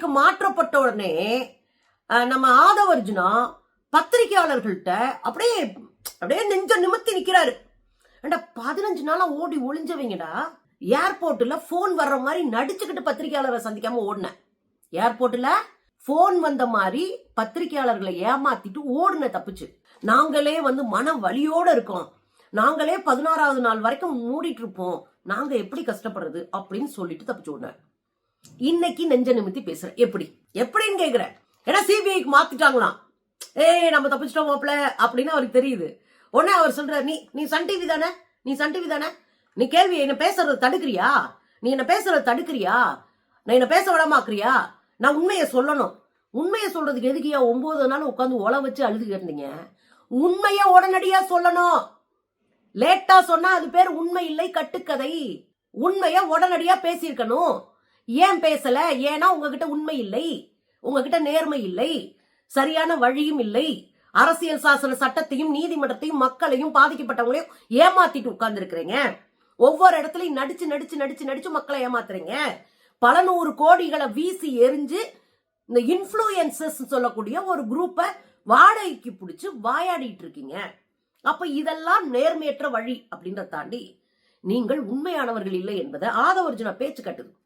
சிபிஐக்கு மாற்றப்பட்ட உடனே நம்ம ஆதவர்ஜுனா பத்திரிகையாளர்கள்ட்ட அப்படியே அப்படியே நெஞ்ச நிமித்தி நிக்கிறாரு. ஏண்டா பதினஞ்சு நாளா ஓடி ஒளிஞ்சவங்கடா. ஏர்போர்ட்ல போன் வர்ற மாதிரி நடிச்சுக்கிட்டு பத்திரிகையாளரை சந்திக்காம ஓடினேன். ஏர்போர்ட்ல போன் வந்த மாதிரி பத்திரிகையாளர்களை ஏமாத்திட்டு ஓடுன தப்பிச்சு. நாங்களே வந்து மன வலியோட இருக்கோம். நாங்களே பதினாறாவது நாள் வரைக்கும் மூடிட்டு இருப்போம். நாங்க எப்படி கஷ்டப்படுறது அப்படின்னு சொல்லிட்டு தப்பிச்சு ஓடினேன். இன்னைக்கு நெஞ்ச நிமித்தி பேசுறேன். எப்படி? எப்படின்னு கேக்குறேன். ஏன்னா சிபிஐக்கு மாத்திட்டாங்களாம். ஏய் நம்ம தப்பிச்சிட்டோம் மாப்பிள அப்படின்னு அவருக்கு தெரியுது. உடனே அவர் சொல்றாரு நீ நீ சன் டிவி தானே? நீ சன் டிவி தானே? நீ கேள்வி என்ன பேசுறது தடுக்கிறியா? நீ என்ன பேசுறது தடுக்கிறியா? நான் என்ன பேச விடாமாக்குறியா நான் உண்மையை சொல்லணும். உண்மையை சொல்றதுக்கு எதுக்கு ஏன் ஒன்பது நாள் உட்காந்து ஒல வச்சு அழுதுகிட்டு இருந்தீங்க உண்மையை உடனடியா சொல்லணும். லேட்டா சொன்னா அது பேர் உண்மை இல்லை கட்டுக்கதை. உண்மையை உடனடியா பேசியிருக்கணும். ஏன் பேசல? ஏன்னா உங்ககிட்ட உண்மை இல்லை. உங்ககிட்ட நேர்மை இல்லை. சரியான வழியும் இல்லை. அரசியல் சாசன சட்டத்தையும் நீதிமன்றத்தையும் மக்களையும் பாதிக்கப்பட்டவங்களையும் ஏமாத்திட்டு உட்கார்ந்துருக்கிறீங்க. ஒவ்வொரு இடத்துலையும் நடிச்சு நடிச்சு நடிச்சு நடிச்சு மக்களை ஏமாத்துறீங்க. பல நூறு கோடிகளை வீசி எரிஞ்சு இந்த இன்ஃப்ளூயன்சஸ் சொல்லக்கூடிய ஒரு குரூப்பை வாடகைக்கு பிடிச்சி வாயாடிட்டு இருக்கீங்க. அப்ப இதெல்லாம் நேர்மையற்ற வழி அப்படின்றத தாண்டி நீங்கள் உண்மையானவர்கள் இல்லை என்பதை ஆதவர்ஜுனா பேச்சு கட்டுது.